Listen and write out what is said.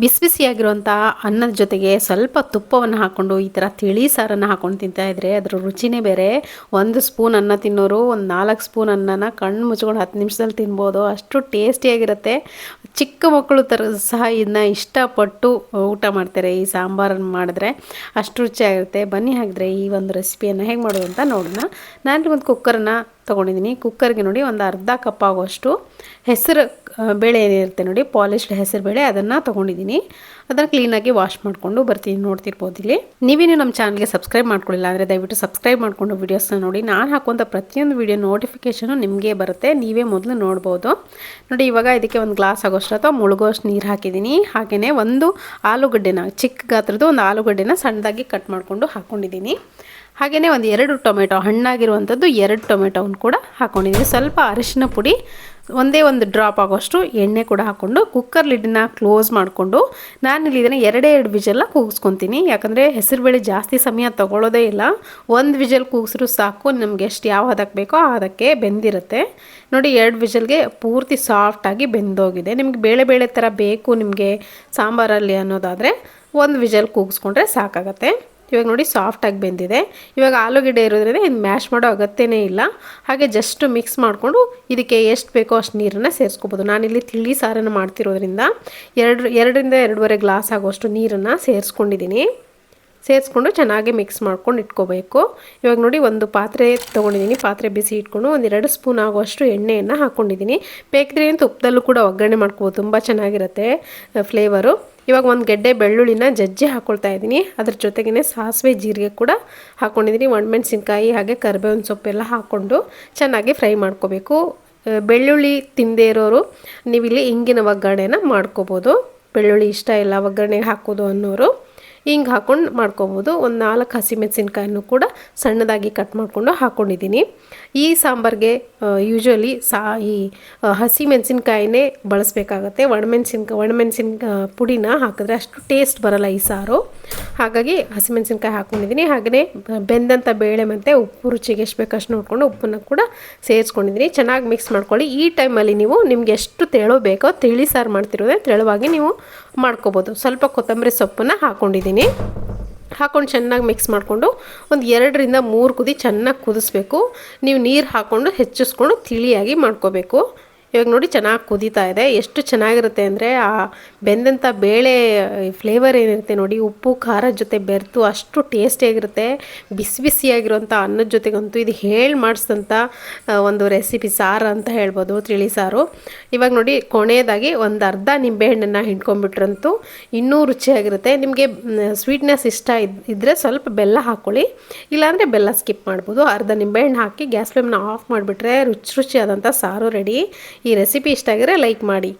ಬಿಸಿ ಬಿಸಿಯಾಗಿರುವಂಥ ಅನ್ನದ ಜೊತೆಗೆ ಸ್ವಲ್ಪ ತುಪ್ಪವನ್ನು ಹಾಕ್ಕೊಂಡು ಈ ಥರ ತಿಳಿ ಸಾರನ್ನು ಹಾಕ್ಕೊಂಡು ತಿಂತಾ ಇದ್ರೆ ಅದ್ರ ರುಚಿನೇ ಬೇರೆ. ಒಂದು ಸ್ಪೂನ್ ಅನ್ನ ತಿನ್ನೋರು, ಒಂದು ನಾಲ್ಕು ಸ್ಪೂನ್ ಅನ್ನನ ಕಣ್ಣು ಮುಚ್ಕೊಂಡು ಹತ್ತು ನಿಮಿಷದಲ್ಲಿ ತಿನ್ಬೋದು. ಅಷ್ಟು ಟೇಸ್ಟಿಯಾಗಿರುತ್ತೆ. ಚಿಕ್ಕ ಮಕ್ಕಳು ಥರ ಸಹ ಇದನ್ನ ಇಷ್ಟಪಟ್ಟು ಊಟ ಮಾಡ್ತಾರೆ ಈ ಸಾಂಬಾರನ್ನು ಮಾಡಿದ್ರೆ. ಅಷ್ಟು ರುಚಿಯಾಗಿರುತ್ತೆ. ಬನ್ನಿ ಹಾಕಿದ್ರೆ ಈ ಒಂದು ರೆಸಿಪಿಯನ್ನು ಹೇಗೆ ಮಾಡೋದು ಅಂತ ನೋಡೋಣ. ನಾನು ಒಂದು ಕುಕ್ಕರನ್ನು ತೊಗೊಂಡಿದ್ದೀನಿ. ಕುಕ್ಕರ್ಗೆ ನೋಡಿ ಒಂದು ಅರ್ಧ ಕಪ್ ಆಗುವಷ್ಟು. ಹೆಸರು ಬೇಳೆ ಏನಿರುತ್ತೆ ನೋಡಿ ಪಾಲಿಶ್ಡ್ ಹೆಸರು ಬೇಳೆ, ಅದನ್ನು ತೊಗೊಂಡಿದ್ದೀನಿ ಅದನ್ನು ಕ್ಲೀನಾಗಿ ವಾಶ್ ಮಾಡಿಕೊಂಡು ಬರ್ತೀನಿ, ನೋಡ್ತಿರ್ಬೋದು ಇಲ್ಲಿ. ನೀವೇನು ನಮ್ಮ ಚಾನಲ್ಗೆ ಸಬ್ಸ್ಕ್ರೈಬ್ ಮಾಡ್ಕೊಳ್ಳಿಲ್ಲ ಅಂದರೆ ದಯವಿಟ್ಟು ಸಬ್ಸ್ಕ್ರೈಬ್ ಮಾಡಿಕೊಂಡು ವೀಡಿಯೋಸ್ನ ನೋಡಿ. ನಾನು ಹಾಕುವಂಥ ಪ್ರತಿಯೊಂದು ವೀಡಿಯೋ ನೋಟಿಫಿಕೇಷನು ನಿಮಗೆ ಬರುತ್ತೆ, ನೀವೇ ಮೊದಲು ನೋಡ್ಬೋದು. ನೋಡಿ, ಇವಾಗ ಇದಕ್ಕೆ ಒಂದು ಗ್ಲಾಸ್ ಆಗೋಷ್ಟು ಅಥವಾ ಮುಳುಗೋಷ್ಟು ನೀರು ಹಾಕಿದ್ದೀನಿ ಹಾಗೆಯೇ ಒಂದು ಆಲೂಗಡ್ಡೆನ, ಚಿಕ್ಕ ಗಾತ್ರದ ಒಂದು ಆಲೂಗಡ್ಡೆನ ಸಣ್ಣದಾಗಿ ಕಟ್ ಮಾಡಿಕೊಂಡು ಹಾಕ್ಕೊಂಡಿದ್ದೀನಿ ಹಾಗೆಯೇ ಒಂದು ಎರಡು ಟೊಮೆಟೊ ಹಣ್ಣಾಗಿರುವಂಥದ್ದು ಎರಡು ಟೊಮೆಟೊವನ್ನು ಕೂಡ ಹಾಕ್ಕೊಂಡಿದ್ದೀನಿ ಸ್ವಲ್ಪ ಅರಿಶಿನ ಪುಡಿ ಒಂದೇ ಒಂದು ಡ್ರಾಪ್ ಆಗೋಷ್ಟು ಎಣ್ಣೆ ಕೂಡ ಹಾಕ್ಕೊಂಡು ಕುಕ್ಕರ್ ಲಿಡ್ನ ಕ್ಲೋಸ್ ಮಾಡಿಕೊಂಡು ನಾನಿಲ್ಲಿ ಇದನ್ನು ಎರಡೇ ಎರಡು ವಿಜಲ್ಲ ಕೂಗಿಸ್ಕೊತೀನಿ. ಯಾಕಂದರೆ ಹೆಸರುಬೇಳೆ ಜಾಸ್ತಿ ಸಮಯ ತಗೊಳ್ಳೋದೇ ಇಲ್ಲ. ಒಂದು ವಿಜಲ್ ಕೂಗಿಸ್ರು ಸಾಕು, ನಮ್ಗೆ ಎಷ್ಟು ಯಾವ ಹದಕ್ಕೆ ಬೇಕೋ ಆ ಹದಕ್ಕೆ ಬೆಂದಿರುತ್ತೆ. ನೋಡಿ, ಎರಡು ವಿಜಲ್ಗೆ ಪೂರ್ತಿ ಸಾಫ್ಟಾಗಿ ಬೆಂದೋಗಿದೆ. ನಿಮಗೆ ಬೇಳೆ ಬೇಳೆ ಥರ ಬೇಕು ನಿಮಗೆ ಸಾಂಬಾರಲ್ಲಿ ಅನ್ನೋದಾದರೆ ಒಂದು ವಿಜಲ್ ಕೂಗಿಸ್ಕೊಂಡ್ರೆ ಸಾಕಾಗತ್ತೆ. ಇವಾಗ ನೋಡಿ ಸಾಫ್ಟಾಗಿ ಬೆಂದಿದೆ. ಇವಾಗ ಆಲೂಗಡ್ಡೆ ಇರೋದ್ರಿಂದ ಇದು ಮ್ಯಾಶ್ ಮಾಡೋ ಅಗತ್ಯನೇ ಇಲ್ಲ. ಹಾಗೆ ಜಸ್ಟ್ ಮಿಕ್ಸ್ ಮಾಡಿಕೊಂಡು ಇದಕ್ಕೆ ಎಷ್ಟು ಬೇಕೋ ಅಷ್ಟು ನೀರನ್ನು ಸೇರಿಸ್ಕೋಬೋದು. ನಾನಿಲ್ಲಿ ತಿಳಿ ಸಾರನ್ನು ಮಾಡ್ತಿರೋದ್ರಿಂದ ಎರಡು, ಎರಡರಿಂದ ಎರಡೂವರೆ ಗ್ಲಾಸ್ ಆಗೋಷ್ಟು ನೀರನ್ನು ಸೇರಿಸ್ಕೊಂಡಿದ್ದೀನಿ. ಸೇರಿಸ್ಕೊಂಡು ಚೆನ್ನಾಗಿ ಮಿಕ್ಸ್ ಮಾಡ್ಕೊಂಡು ಇಟ್ಕೋಬೇಕು. ಇವಾಗ ನೋಡಿ ಒಂದು ಪಾತ್ರೆ ತೊಗೊಂಡಿದ್ದೀನಿ. ಪಾತ್ರೆ ಬಿಸಿ ಇಟ್ಕೊಂಡು ಒಂದೆರಡು ಸ್ಪೂನ್ ಆಗುವಷ್ಟು ಎಣ್ಣೆಯನ್ನು ಹಾಕ್ಕೊಂಡಿದ್ದೀನಿ ಬೇಕಿದ್ರೆ ತುಪ್ಪದಲ್ಲೂ ಕೂಡ ಒಗ್ಗರಣೆ ಮಾಡ್ಕೋಬೋದು. ತುಂಬ ಚೆನ್ನಾಗಿರುತ್ತೆ ಫ್ಲೇವರು ಇವಾಗ ಒಂದು ಗೆಡ್ಡೆ ಬೆಳ್ಳುಳ್ಳಿನ ಜಜ್ಜಿ ಹಾಕ್ಕೊಳ್ತಾ ಇದ್ದೀನಿ. ಅದ್ರ ಜೊತೆಗೇ ಸಾಸಿವೆ ಜೀರಿಗೆ ಕೂಡ ಹಾಕ್ಕೊಂಡಿದ್ದೀನಿ ಒಣಮೆಣಸಿನ್ಕಾಯಿ ಹಾಗೆ ಕರಿಬೇವಿನ ಸೊಪ್ಪೆಲ್ಲ ಹಾಕ್ಕೊಂಡು ಚೆನ್ನಾಗಿ ಫ್ರೈ ಮಾಡ್ಕೋಬೇಕು. ಬೆಳ್ಳುಳ್ಳಿ ತಿಂದೇ ಇರೋರು ನೀವಿಲ್ಲಿ ಹಿಂಗಿನ ಒಗ್ಗರಣೆನ ಮಾಡ್ಕೋಬೋದು. ಬೆಳ್ಳುಳ್ಳಿ ಇಷ್ಟ ಇಲ್ಲ ಒಗ್ಗರಣೆಗೆ ಹಾಕೋದು ಅನ್ನೋರು. ಹಿಂಗೆ ಹಾಕ್ಕೊಂಡು ಮಾಡ್ಕೊಬೋದು. ಒಂದು ನಾಲ್ಕು ಹಸಿಮೆಣಸಿನ್ಕಾಯನ್ನು ಕೂಡ ಸಣ್ಣದಾಗಿ ಕಟ್ ಮಾಡಿಕೊಂಡು ಹಾಕ್ಕೊಂಡಿದ್ದೀನಿ ಈ ಸಾಂಬಾರಿಗೆ ಯೂಶ್ವಲಿ ಸಾ, ಈ ಹಸಿ ಮೆಣಸಿನ್ಕಾಯಿನೇ ಬಳಸಬೇಕಾಗತ್ತೆ. ಒಣಮೆಣಸಿನ್ಕಾಯಿ ಒಣಮೆಣಸಿನ ಪುಡಿನ ಹಾಕಿದ್ರೆ ಅಷ್ಟು ಟೇಸ್ಟ್ ಬರಲ್ಲ ಈ ಸಾರು. ಹಾಗಾಗಿ ಹಸಿಮೆಣಸಿನ್ಕಾಯಿ ಹಾಕ್ಕೊಂಡಿದ್ದೀನಿ. ಹಾಗೆಯೇ ಬೆಂದಂಥ ಬೇಳೆ ಮತ್ತು ಉಪ್ಪು ರುಚಿಗೆ ಎಷ್ಟು ಬೇಕಷ್ಟು ನೋಡಿಕೊಂಡು ಉಪ್ಪನ್ನು ಕೂಡ ಸೇರಿಸ್ಕೊಂಡಿದ್ದೀನಿ. ಚೆನ್ನಾಗಿ ಮಿಕ್ಸ್ ಮಾಡ್ಕೊಳ್ಳಿ. ಈ ಟೈಮಲ್ಲಿ ನೀವು ನಿಮ್ಗೆ ಎಷ್ಟು ತೆಳು ಬೇಕೋ ತಿಳಿ ಸಾರು ಮಾಡ್ತಿರೋದೇ ತೆಳುವಾಗಿ ನೀವು ಮಾಡ್ಕೋಬೋದು. ಸ್ವಲ್ಪ ಕೊತ್ತಂಬರಿ ಸೊಪ್ಪನ್ನು ಹಾಕ್ಕೊಂಡಿದ್ದೀನಿ ಹಾಕ್ಕೊಂಡು ಚೆನ್ನಾಗಿ ಮಿಕ್ಸ್ ಮಾಡಿಕೊಂಡು ಒಂದು ಎರಡರಿಂದ ಮೂರು ಕುದಿ ಚೆನ್ನಾಗಿ ಕುದಿಸ್ಬೇಕು. ನೀವು ನೀರು ಹಾಕ್ಕೊಂಡು ಹೆಚ್ಚಿಸ್ಕೊಂಡು ತಿಳಿಯಾಗಿ ಮಾಡ್ಕೋಬೇಕು. ಇವಾಗ ನೋಡಿ ಚೆನ್ನಾಗಿ ಕುದೀತಾ ಇದೆ. ಎಷ್ಟು ಚೆನ್ನಾಗಿರುತ್ತೆ ಅಂದರೆ ಆ ಬೆಂದಂಥ ಬೇಳೆ ಫ್ಲೇವರ್ ಏನಿರುತ್ತೆ ನೋಡಿ, ಉಪ್ಪು, ಖಾರ ಜೊತೆ ಬೆರೆತು ಅಷ್ಟು ಟೇಸ್ಟಿಯಾಗಿರುತ್ತೆ ಬಿಸಿ ಬಿಸಿಯಾಗಿರುವಂಥ ಅನ್ನದ ಜೊತೆಗಂತೂ ಇದು ಹೇಳಿ ಮಾಡಿಸಿದಂಥ ಒಂದು ರೆಸಿಪಿ ಸಾರು ಅಂತ ಹೇಳ್ಬೋದು, ತಿಳಿ ಸಾರು. ಇವಾಗ ನೋಡಿ ಕೊನೆಯದಾಗಿ ಒಂದು ಅರ್ಧ ನಿಂಬೆಹಣ್ಣನ್ನು ಹಿಂಡ್ಕೊಂಡ್ಬಿಟ್ರಂತೂ ಇನ್ನೂ ರುಚಿಯಾಗಿರುತ್ತೆ. ನಿಮಗೆ ಸ್ವೀಟ್ನೆಸ್ ಇಷ್ಟ ಇದ್ ಇದ್ದರೆ ಸ್ವಲ್ಪ ಬೆಲ್ಲ ಹಾಕ್ಕೊಳ್ಳಿ ಇಲ್ಲಾಂದರೆ ಬೆಲ್ಲ ಸ್ಕಿಪ್ ಮಾಡ್ಬೋದು. ಅರ್ಧ ನಿಂಬೆಹಣ್ಣು ಹಾಕಿ ಗ್ಯಾಸ್ ಫ್ಲೇಮ್ನ ಆಫ್ ಮಾಡಿಬಿಟ್ರೆ ರುಚಿ ರುಚಿಯಾದಂಥ ಸಾರು ರೆಡಿ. ಈ ರೆಸಿಪಿ ಇಷ್ಟ ಆಗಿದ್ರೆ ಲೈಕ್ ಮಾಡಿ.